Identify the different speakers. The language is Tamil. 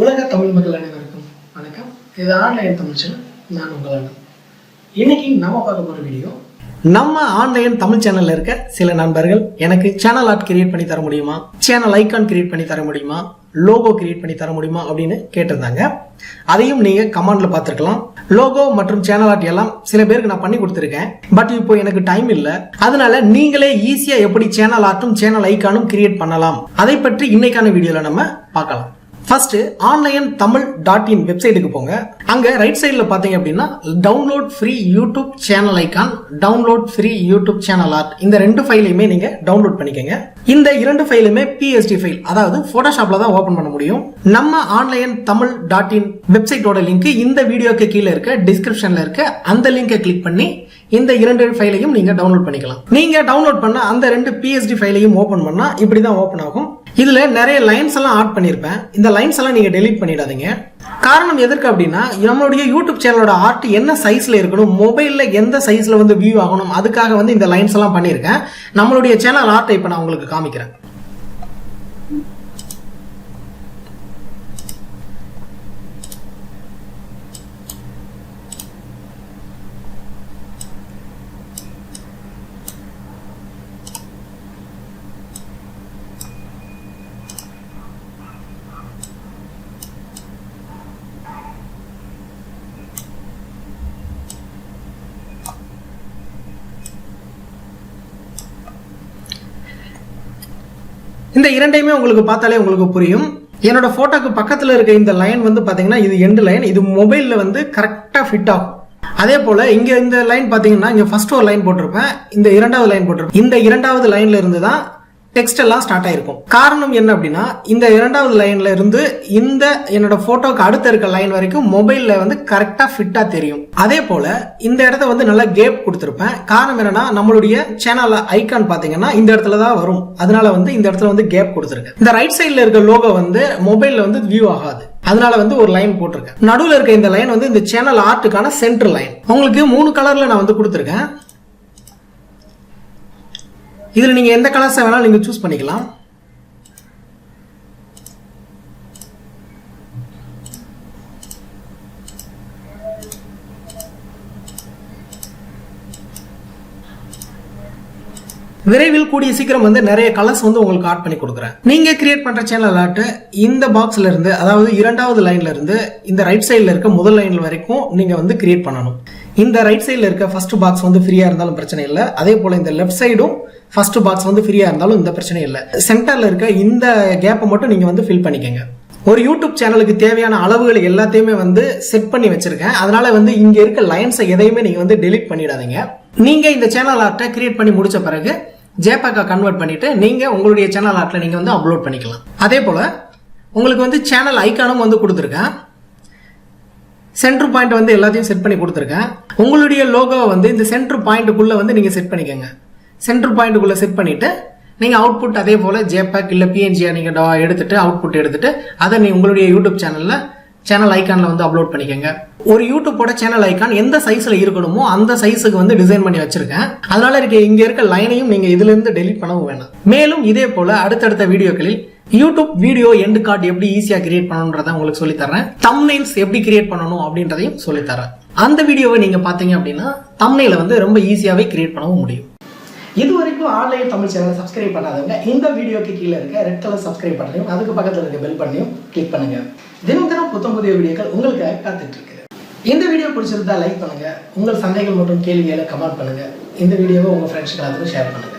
Speaker 1: உலக தமிழ் மக்கள் அனைவருக்கும் வணக்கம். இது ஆன்லைன் தமிழ் சேனல் நான் உங்கள் இன்னைக்கு நம்ம பார்க்க போகிற வீடியோ நம்ம ஆன்லைன் தமிழ் சேனல்ல இருக்க சில நண்பர்கள் எனக்கு சேனல் ஆர்ட் கிரியேட் பண்ணி தர முடியுமா? சேனல் ஐக்கான் கிரியேட் பண்ணி தர முடியுமா? லோகோ கிரியேட் பண்ணி தர முடியுமா? அப்படின்னு கேட்டிருந்தாங்க. அதையும் நீங்க கமெண்ட்ல பார்த்துருக்கலாம். லோகோ மற்றும் சேனல் ஆர்ட் எல்லாம் சில பேருக்கு நான் பண்ணி கொடுத்துருக்கேன். பட் இப்போ எனக்கு டைம் இல்லை. அதனால நீங்களே ஈஸியா எப்படி சேனல் ஆர்ட்டும் சேனல் ஐக்கானும் கிரியேட் பண்ணலாம்? அதை பற்றி இன்னைக்கான வீடியோல நம்ம பார்க்கலாம். First online Tamil dot in வெப்சைட்டுக்கு போங்க. அங்க ரைட் சைடில் பார்த்தீங்க அப்படின்னா download free YouTube channel icon download free YouTube channel art இந்த ரெண்டு ஃபைலையுமே நீங்க டவுன்லோட் பண்ணிக்கங்க. இந்த இரண்டு ஃபைலுமே பிஎஸ்டி ஃபைல் அதாவது போட்டோஷாப்ல தான் ஓபன் பண்ண முடியும். நம்ம ஆன்லைன் தமிழ் டாட் இன் வெப்சைட்டோட லிங்க் இந்த வீடியோக்கு கீழே இருக்க டிஸ்கிரிப்ஷன்ல இருக்க அந்த லிங்கை கிளிக் பண்ணி இந்த இரண்டு ஃபைலையும் நீங்க டவுன்லோட் பண்ணிக்கலாம். நீங்க டவுன்லோட் பண்ண அந்த ரெண்டு பிஎஸ்டி ஃபைலையும் ஓபன் பண்ணா இப்படி தான் ஓபன் ஆகும். இதில் நிறைய லைன்ஸ் எல்லாம் ஆட் பண்ணியிருப்பேன் இந்த லைன்ஸ் எல்லாம் நீங்கள் டெலீட் பண்ணிடாதீங்க. காரணம் எதற்கு அப்படின்னா நம்மளுடைய யூடியூப் சேனலோட ஆர்ட் என்ன சைஸில் இருக்கணும் மொபைலில் எந்த சைஸில் வந்து வியூ ஆகணும் அதுக்காக வந்து இந்த லைன்ஸ் எல்லாம் பண்ணியிருக்கேன் நம்மளுடைய சேனல் ஆர்ட்டை இப்போ நான் உங்களுக்கு காமிக்கிறேன். இந்த இரண்டையுமே உங்களுக்கு பார்த்தாலே உங்களுக்கு புரியும். என்னோட போட்டோக்கு பக்கத்தில் இருக்க இந்த லைன் வந்து பார்த்தீங்கன்னா இது எண்டு லைன் இது மொபைலில் வந்து கரெக்டாக ஃபிட் ஆகும். அதே போல இங்கே இந்த லைன் பார்த்தீங்கன்னா இங்கே ஃபர்ஸ்ட் ஒரு லைன் போட்டிருப்பேன் இந்த இரண்டாவது லைன் போட்டிருப்பேன். இந்த இரண்டாவது லைன்ல இருந்து தான் டெக்ஸ்ட் எல்லாம் ஸ்டார்ட் ஆயிருக்கும். காரணம் என்ன அப்படின்னா இந்த இரண்டாவது லைன்ல இருந்து இந்த என்னோட போட்டோக்கு அடுத்த இருக்க லைன் வரைக்கும் மொபைல்ல வந்து கரெக்டா ஃபிட்டா தெரியும். அதே போல இந்த இடத்த வந்து நல்லா கேப் கொடுத்துருப்பேன். காரணம் என்னன்னா நம்மளுடைய சேனல் ஐகான் பாத்தீங்கன்னா இந்த இடத்துல தான் வரும். அதனால வந்து இந்த இடத்துல வந்து கேப் கொடுத்துருக்கேன். இந்த ரைட் சைட்ல இருக்க லோகோ வந்து மொபைல்ல வந்து வியூ ஆகாது. அதனால வந்து ஒரு லைன் போட்டிருக்கேன். நடுவில் இருக்க இந்த லைன் வந்து இந்த சேனல் ஆர்ட்டுக்கான சென்டர் லைன் உங்களுக்கு மூணு கலர்ல நான் வந்து கொடுத்துருக்கேன். இதில் நீங்கள் எந்த கலர்ஸை வேணாலும் நீங்கள் சூஸ் பண்ணிக்கலாம். விரைவில் கூடிய சீக்கிரம் வந்து நிறைய கலர்ஸ் வந்து உங்களுக்கு ஆட் பண்ணி கொடுக்குறேன். நீங்க கிரியேட் பண்ற சேனல் ஆர்ட் இந்த பாக்ஸ்ல இருந்து அதாவது இரண்டாவது லைன்ல இருந்து இந்த ரைட் சைடில் இருக்க முதல் லைன்ல வரைக்கும் நீங்க வந்து கிரியேட் பண்ணணும். இந்த ரைட் சைடில் இருக்க ஃபர்ஸ்ட் பாக்ஸ் வந்து ஃப்ரீயாக இருந்தாலும் பிரச்சனை இல்லை. அதே போல் இந்த லெஃப்ட் சைடும் ஃபர்ஸ்ட் பாக்ஸ் வந்து ஃப்ரீயாக இருந்தாலும் இந்த பிரச்சனை இல்லை. சென்டரில் இருக்க இந்த கேப்பை மட்டும் நீங்கள் வந்து ஃபில் பண்ணிக்கங்க. ஒரு யூடியூப் சேனலுக்கு தேவையான அளவுகள் எல்லாத்தையுமே வந்து செட் பண்ணி வச்சிருக்கேன். அதனால வந்து இங்க இருக்க லைன்ஸை எதையுமே நீங்க வந்து டெலீட் பண்ணிடாதீங்க. நீங்க இந்த சேனல் ஆர்ட்டை கிரியேட் பண்ணி முடிச்ச பிறகு ஜேபேக்கா கன்வெர்ட் பண்ணிட்டு நீங்க உங்களுடைய சேனல் ஆர்ட்ல நீங்க வந்து அப்லோட் பண்ணிக்கலாம். அதே போல உங்களுக்கு வந்து சேனல் ஐக்கானும் வந்து கொடுத்துருக்கேன். சென்டர் பாயிண்ட் வந்து எல்லாத்தையும் செட் பண்ணி கொடுத்துருக்கேன். உங்களுடைய லோகோவை வந்து இந்த சென்டர் பாயிண்ட்டுக்குள்ளே வந்து நீங்கள் செட் பண்ணிக்கோங்க. சென்டர் பாயிண்ட்டுக்குள்ளே செட் பண்ணிவிட்டு நீங்கள் அவுட்புட் அதே போல் ஜேபேக் இல்லை பிஎன்ஜியா நீங்கள் டா- எடுத்துகிட்டு அவுட்புட் எடுத்துகிட்டு அதை நீ உங்களுடைய யூடியூப் சேனலில் சேனல் ஐக்கானில் வந்து அப்லோட் பண்ணிக்கோங்க. ஒரு யூடியூப்போட சேனல் ஐக்கான் எந்த சைஸில் இருக்கணுமோ அந்த சைஸுக்கு வந்து டிசைன் பண்ணி வச்சிருக்கேன். அதனால இருக்க இங்கே இருக்க லைனையும் நீங்கள் இதுல டெலிட் பண்ணவும் வேணாம். மேலும் இதே போல் அடுத்தடுத்த வீடியோக்களில் யூடியூப் வீடியோ எண்டு கார்டு எப்படி ஈஸியாக கிரியேட் பண்ணணுன்றத உங்களுக்கு சொல்லி தரேன் தம்னைல்ஸ் எப்படி கிரியேட் பண்ணணும் அப்படின்றதையும் சொல்லி தரேன் அந்த வீடியோவை நீங்க பாத்தீங்க அப்படின்னா தம்னைல வந்து ரொம்ப ஈஸியாகவே கிரியேட் பண்ணவும் முடியும். இது வரைக்கும் ஆன்லைன் தமிழ் சேனல் சப்ஸ்கிரைப் பண்ணாதவங்க இந்த வீடியோக்கு கீழே இருக்க ரெட் கலர் சப்ஸ்கிரைப் பண்ணையும் அதுக்கு பக்கத்தில் இருக்க பெல் பண்ணியும் கிளிக் பண்ணுங்க. தினம் தினம் புத்தம் புதிய வீடியோக்கள் உங்களுக்காக காத்துட்டு இருக்கு. இந்த வீடியோ பிடிச்சிருந்தா லைக் பண்ணுங்க. உங்கள் சந்தைகள் மற்றும் கேள்விகளை கமெண்ட் பண்ணுங்க. இந்த வீடியோவை உங்க ஃப்ரெண்ட்ஸ் எல்லாத்துக்கும் ஷேர் பண்ணுங்க.